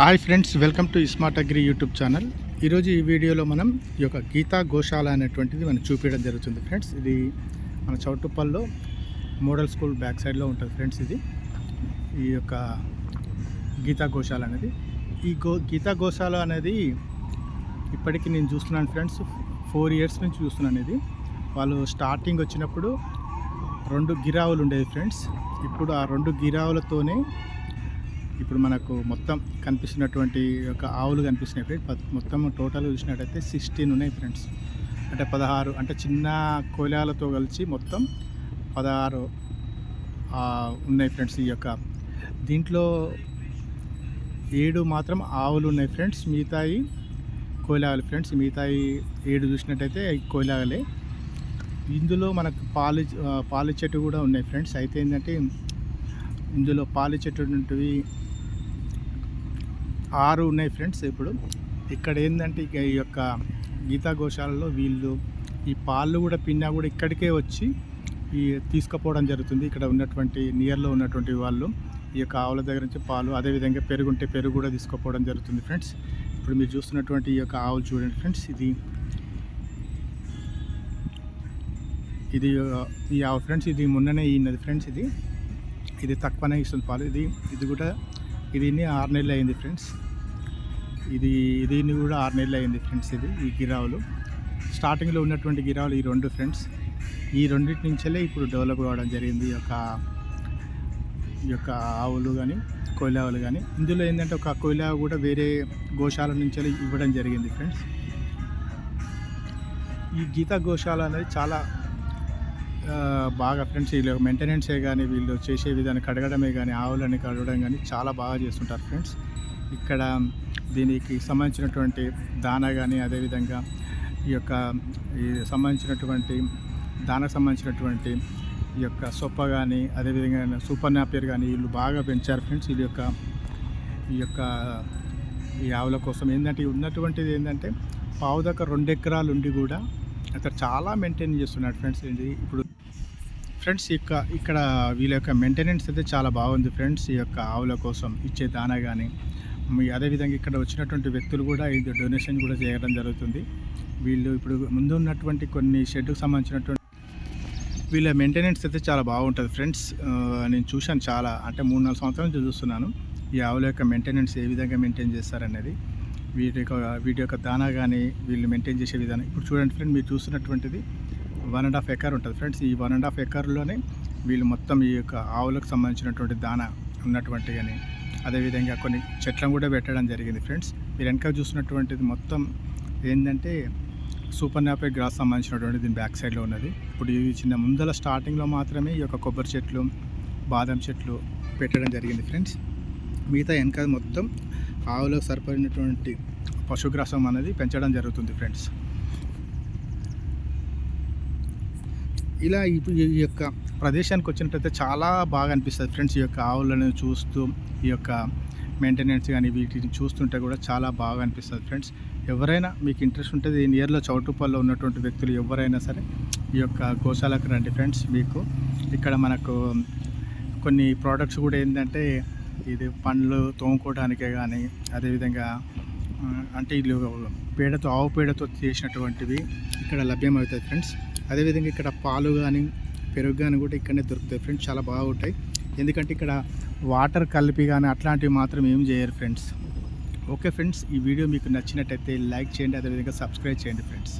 Hi friends welcome to smart agri YouTube channel. ఈరోజు ఈ వీడియోలో మనం ఈ యొక్క గీతా గోశాల అనేటువంటిది మనం చూపించడం జరుగుతుంది ఫ్రెండ్స్. ఇది మన చౌటుప్పల్లో మోడల్ స్కూల్ బ్యాక్ సైడ్లో ఉంటుంది ఫ్రెండ్స్ ఇది. ఈ యొక్క గీతా గోశాల అనేది. ఈ గో గీతా గోశాల అనేది ఇప్పటికీ నేను చూస్తున్నాను ఫ్రెండ్స్. ఫోర్ ఇయర్స్ నుంచి చూస్తున్నాను ఇది. వాళ్ళు స్టార్టింగ్ వచ్చినప్పుడు రెండు గిరావులు ఉండేవి ఫ్రెండ్స్. ఇప్పుడు ఆ రెండు గిరావులతోనే ఇప్పుడు మనకు మొత్తం కనిపిస్తున్నటువంటి యొక్క ఆవులు కనిపిస్తున్నాయి ఫ్రెండ్స్. మొత్తం టోటల్ చూసినట్టయితే సిక్స్టీన్ ఉన్నాయి ఫ్రెండ్స్. అంటే పదహారు అంటే చిన్న కోలాలతో కలిసి మొత్తం పదహారు ఉన్నాయి ఫ్రెండ్స్ ఈ యొక్క. దీంట్లో ఏడు మాత్రం ఆవులు ఉన్నాయి ఫ్రెండ్స్. మిగతాయి కోలాగలు ఫ్రెండ్స్. మిగతాయి ఏడు చూసినట్టయితే కోలాగలే ఇందులో మనకు పాలు పాలు చెట్టు కూడా ఉన్నాయి ఫ్రెండ్స్. అయితే ఏంటంటే ఇందులో పాలు చెట్టు ఆరు ఉన్నాయి ఫ్రెండ్స్ ఇప్పుడు. ఇక్కడ ఏంటంటే ఇక ఈ యొక్క గీతా గోశాలలో వీళ్ళు ఈ పాలు కూడా పిన్నా కూడా ఇక్కడికే వచ్చి ఈ తీసుకుపోవడం జరుగుతుంది. ఇక్కడ ఉన్నటువంటి నియర్లో ఉన్నటువంటి వాళ్ళు ఈ యొక్క ఆవుల దగ్గర నుంచి పాలు అదేవిధంగా పెరుగు ఉంటే పెరుగు కూడా తీసుకుపోవడం జరుగుతుంది ఫ్రెండ్స్. ఇప్పుడు మీరు చూస్తున్నటువంటి ఈ యొక్క ఆవులు చూడండి ఫ్రెండ్స్. ఇది ఇది ఈ ఆవు ఫ్రెండ్స్ ఇది మొన్ననే ఈనది ఫ్రెండ్స్ ఇది. ఇది తక్కువనే ఇస్తుంది పాలు. ఇది ఇది కూడా ఇది ఆరు నెలలు అయింది ఫ్రెండ్స్. ఇది దీన్ని కూడా ఆరు నెలలు అయింది ఫ్రెండ్స్ ఇది ఈ గిరావులు. స్టార్టింగ్లో ఉన్నటువంటి గిరావులు ఈ రెండు ఫ్రెండ్స్. ఈ రెండింటి నుంచే ఇప్పుడు డెవలప్ కావడం జరిగింది ఈ యొక్క ఈ యొక్క ఆవులు కానీ కోయిలావులు కానీ ఇందులో ఏంటంటే ఒక కోయిలావు కూడా వేరే గోశాల నుంచి ఇవ్వడం జరిగింది ఫ్రెండ్స్. ఈ గీత గోశాల అనేది చాలా బాగా ఫ్రెండ్స్ వీళ్ళు మెయింటెనెన్సే కానీ వీళ్ళు చేసే విధానం కడగడమే కానీ ఆవులని కడగడం కానీ చాలా బాగా చేస్తుంటారు ఫ్రెండ్స్ ఇక్కడ దీనికి సంబంధించినటువంటి దానా కానీ అదేవిధంగా ఈ యొక్క ఈ సంబంధించినటువంటి దానకు సంబంధించినటువంటి ఈ యొక్క సొప్ప కానీ అదేవిధంగా సూపర్ నాపియర్ కానీ వీళ్ళు బాగా పెంచారు ఫ్రెండ్స్ వీళ్ళ యొక్క ఈ యొక్క ఈ ఆవుల కోసం ఏంటంటే ఉన్నటువంటిది ఏంటంటే పావు దాకా రెండు ఎకరాలు ఉండి కూడా అక్కడ చాలా మెయింటైన్ చేస్తున్నాడు ఫ్రెండ్స్ ఏంటి ఇప్పుడు ఫ్రెండ్స్ ఇక ఇక్కడ వీళ్ళ యొక్క మెయింటెనెన్స్ అయితే చాలా బాగుంది ఫ్రెండ్స్ ఈ యొక్క ఆవుల కోసం ఇచ్చే దానా కానీ అదేవిధంగా ఇక్కడ వచ్చినటువంటి వ్యక్తులు కూడా ఇది డొనేషన్ కూడా చేయడం జరుగుతుంది. వీళ్ళు ఇప్పుడు ముందు ఉన్నటువంటి కొన్ని షెడ్కు సంబంధించినటువంటి వీళ్ళ మెయింటెనెన్స్ అయితే చాలా బాగుంటుంది ఫ్రెండ్స్. నేను చూశాను చాలా అంటే మూడు నాలుగు సంవత్సరాల నుంచి చూస్తున్నాను. ఈ ఆవుల యొక్క మెయింటెనెన్స్ ఏ విధంగా మెయింటైన్ చేస్తారనేది. వీటి యొక్క వీటి యొక్క దానా కానీ వీళ్ళు మెయింటైన్ చేసే విధానం ఇప్పుడు చూడండి ఫ్రెండ్ మీరు చూస్తున్నటువంటిది. వన్ అండ్ హాఫ్ ఎకర్ ఉంటుంది. ఫ్రెండ్స్ ఈ వన్ అండ్ హాఫ్ ఎకర్లోనే వీళ్ళు మొత్తం ఈ యొక్క ఆవులకు సంబంధించినటువంటి దానా ఉన్నటువంటి కానీ అదేవిధంగా కొన్ని చెట్లను కూడా పెట్టడం జరిగింది ఫ్రెండ్స్. మీరు వెనక చూసినటువంటిది మొత్తం ఏంటంటే సూపర్ నాపే గ్రాస్ సంబంధించినటువంటి దీని బ్యాక్ సైడ్లో ఉన్నది. ఇప్పుడు ఈ చిన్న ముందల స్టార్టింగ్లో మాత్రమే ఈ యొక్క కొబ్బరి చెట్లు బాదం చెట్లు పెట్టడం జరిగింది ఫ్రెండ్స్. మిగతా వెనక మొత్తం ఆవులకు సరిపడినటువంటి పశుగ్రాసం అనేది పెంచడం జరుగుతుంది ఫ్రెండ్స్. ఇలా ఇప్పుడు ఈ యొక్క ప్రదేశానికి వచ్చినట్టయితే చాలా బాగా అనిపిస్తుంది. ఫ్రెండ్స్ ఈ యొక్క ఆవులను చూస్తూ ఈ యొక్క మెయింటెనెన్స్ కానీ వీటిని చూస్తుంటే కూడా చాలా బాగా అనిపిస్తుంది ఫ్రెండ్స్. ఎవరైనా మీకు ఇంట్రెస్ట్ ఉంటుంది ఈ నియర్లో చౌటుపల్లో ఉన్నటువంటి వ్యక్తులు ఎవరైనా సరే ఈ యొక్క గోశాలకు రండి ఫ్రెండ్స్ మీకు. ఇక్కడ మనకు కొన్ని ప్రోడక్ట్స్ కూడా ఏంటంటే ఇది పండ్లు తోముకోవడానికే కానీ అదేవిధంగా అంటే వీళ్ళు పేడతో ఆవు పేడతో చేసినటువంటివి ఇక్కడ లభ్యమవుతాయి ఫ్రెండ్స్. అదేవిధంగా ఇక్కడ పాలు కానీ పెరుగు కానీ కూడా ఇక్కడనే దొరుకుతాయి ఫ్రెండ్స్. చాలా బాగుంటాయి ఎందుకంటే ఇక్కడ వాటర్ కలిపి కానీ అట్లాంటివి మాత్రం ఏం చేయరు ఫ్రెండ్స్. ఓకే ఫ్రెండ్స్ ఈ వీడియో మీకు నచ్చినట్టయితే లైక్ చేయండి అదేవిధంగా సబ్స్క్రైబ్ చేయండి ఫ్రెండ్స్.